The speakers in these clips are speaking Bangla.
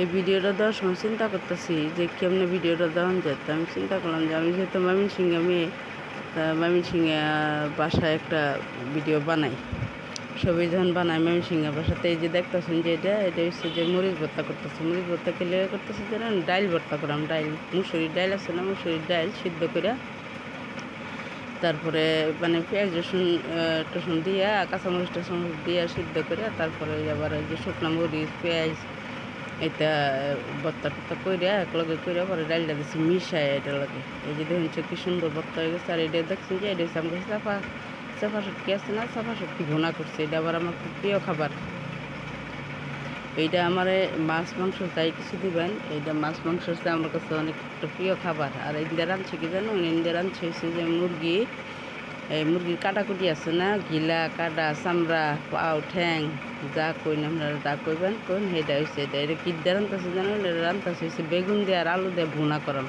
এই ভিডিওটা দেওয়ার সময় চিন্তা করতেছি যে কেমনে ভিডিওটা দেওয়া যেত আমি চিন্তা করলাম যে আমি যেহেতু মামিন সিংহে মেয়ে মামিন সিংহে বাসায় একটা ভিডিও বানাই। ছবি যখন বানাই মামিন সিংহে বাসাতে, এই যে দেখতেছেন যে এটা এটা হচ্ছে যে মরিচ ভর্তা করতেছে। মরিচ ভর্তা খেলে করতেছে যে ডাইল ভর্তা করলাম ডাইল, মুসুরির ডাইল আছে না? মুসুরির ডাইল সিদ্ধ করে তারপরে মানে পেঁয়াজ, রসুন টসুন দিয়ে, কাঁচামরিচ টাচামরিচ দিয়ে সিদ্ধ করে তারপরে আবার যে শুকনো মরিচ, পেঁয়াজ এটা বত্তা টত্তা কইরা, একলগে কইরা পরে ডালটা দিচ্ছি মিশায় এটা লগে এই যে দেখুন কি সুন্দর বত্তা হয়ে গেছে, আর এটা দেখছেন যে, এটা হচ্ছে আমাকে চাপা চাপা আছে না, চাপা শুটকি ভুনা করছে। এটা আবার আমার খুব প্রিয় খাবার। এইটা আমার মাছ, মাংস তাই কিছু দিবেন, এইটা মাছ, মাংস হচ্ছে আমার কাছে অনেক প্রিয় খাবার। আর ইন্ডিয়া রাঁধছে কি জানো ইন্ডিয়া রাঁধছে যে মুরগি। এই মুরগির কাটাকুটি আছে না? গিলা কাটা, চামড়া, পাও, ঠ্যাং, যা কই না আপনারা যা কইবেন কোন সেটা হচ্ছে এটা। এটা কি দিয়ে রান্তাছে জানো? এটা রান্তাছে হচ্ছে বেগুন দিয়ে আর আলু দিয়ে ভুনা করাম।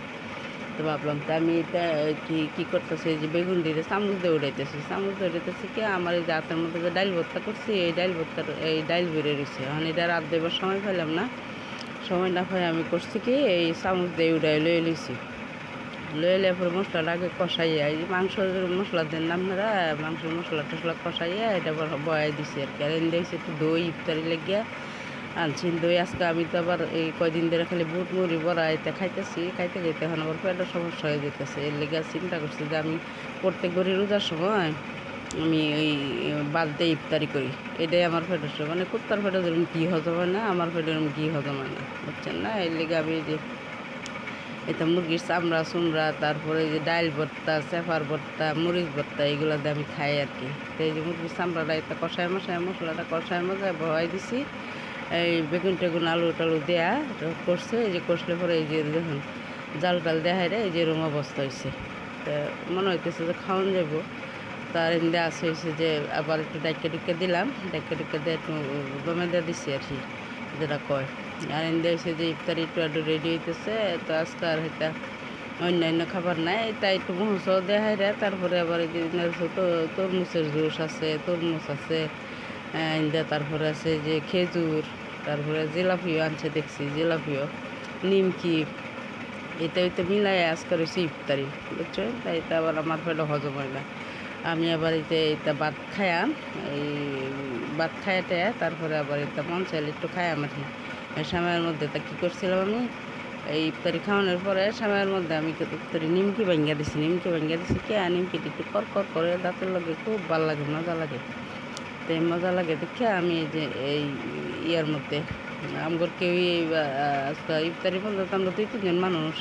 তো ভাবলাম তো আমি এটা কি কি করতেছি? যে বেগুন দিয়ে চামচ দিয়ে উড়াইতেছি। চামচ দিয়ে উড়াইতেছি কি? আমার এই হাতের মধ্যে যে ডাইল ভর্তা করছি, এই ডাইল ভর্তার, এই ডাইল বেড়ে রয়েছে এখন এটা রাত দেবার সময় পেলাম না। সময় না পাই আমি করছি কি? এই চামচ দিয়ে উড়াই লয়ে লইছি। লয়ে এলে পরে মশলাটা আগে কষাইয়া এই যে মাংস মশলা দেন না আপনারা মাংস মশলা টশলা কষাইয়া এটা বয়াই দিছি আর কি। আর এনে দিয়েছি একটু দই ইফতারি লেগিয়া। আনছি দই, আজকে আমি তো আবার এই কয়দিন ধরে খালি বুট, মুড়ি, বড়া এটা খাইতেছি। খাইতে যেতে এখন আবার পেটের সমস্যা হয়ে যেতেছে এর লেগে চিন্তা করছি যে আমি প্রত্যেক গড়ি রোজার সময় আমি ওই বাদ দিয়ে ইফতারি করি। এটাই আমার পেটের সময় মানে কুত্তার পেটে যেরকম ঘি হজম হয় না, আমার পেটে এরকম ঘি হজম হয় না। বুঝছেন না? এর লেগে আমি এটা মুরগির চামড়া, চুমড়া, তারপরে যে ডাইল ভর্তা চেফার ভর্তা, মরিচ ভর্তা এগুলো দিয়ে আমি খাই আর কি। তো এই যে মুরগির চামড়াটা, এটা কষায় মশায়, মশলাটা কষায় মশায় ভয় দিছি। এই বেগুন টেগুন, আলু টালু দেয়া করছে এই যে কষলে পরে এই যে দেখুন, জাল টাল দেখায় রে, এই যে রুম অবস্থা হয়েছে তো মনে হইতেছে যে খাওয়ান যাব তার এমনি আছে হয়েছে যে আবার একটু ডাইকে ডুকে দিলাম, ডাইকে ডুকে দিয়ে একটু দমে দিয়ে দিচ্ছি আর কি, যেটা কয়। আর এমনি হয়েছে যে ইফতারি, একটু একটু রেডি হইতেছে, তো আজকে আর এটা অন্যান্য খাবার নাই। তাই একটু মহস দেখায় রে। তারপরে আবার তরমুজের জুস আছে, তরমুজ আছে ইন্দা তারপরে আছে যে খেজুর, তারপরে জিলাপিও আনছে দেখছি, জিলাপিও, নিমকি। এটা হইতে মিলাই আজকে রয়েছে ইফতারি, বুঝছ? তাই এটা আবার আমার পেটে হজম হয় না। আমি আবার এতে এটা ভাত খায়াম এই ভাত খায়াতে তারপরে আবার এটা মন চাইলে একটু কি এই সময়ের মধ্যে তা কী করছিলাম আমি? এই ইফতারি খাওয়ানোর পরে সময়ের মধ্যে আমি ইফতারি নিমকি ভাঙ্গা দিছি। নিমকি ভাঙ্গা দিছি কে নিমকিটি একটু কর কর করে দাঁতের লগে খুব ভালো লাগে, মজা লাগে। তো এই মজা লাগে দেখে আমি এই যে এই ইয়ার মধ্যে, আমগর কেউই ইফতারি বলতে আমরা দুই তিনজন মানুষ।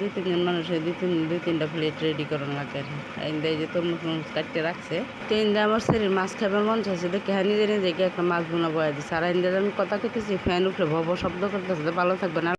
দুই তিনজন মানুষের দুই তিন, দুই তিনটা প্লেট রেডি করানো লাগে এই যে তরমুজ মরমুজ কাটতে রাখছে। তো ইন্দা আমার শরীর মাছ খাবার মন চাইছে, দেখে হ্যাঁ নিজে নিজে একটা মাছ বোনা বয়া দিচ্ছে আর ইন্দা আমি কথা কইতেছি, ফ্যান উপরে ভব শব্দ করতেছে ভালো থাকবে না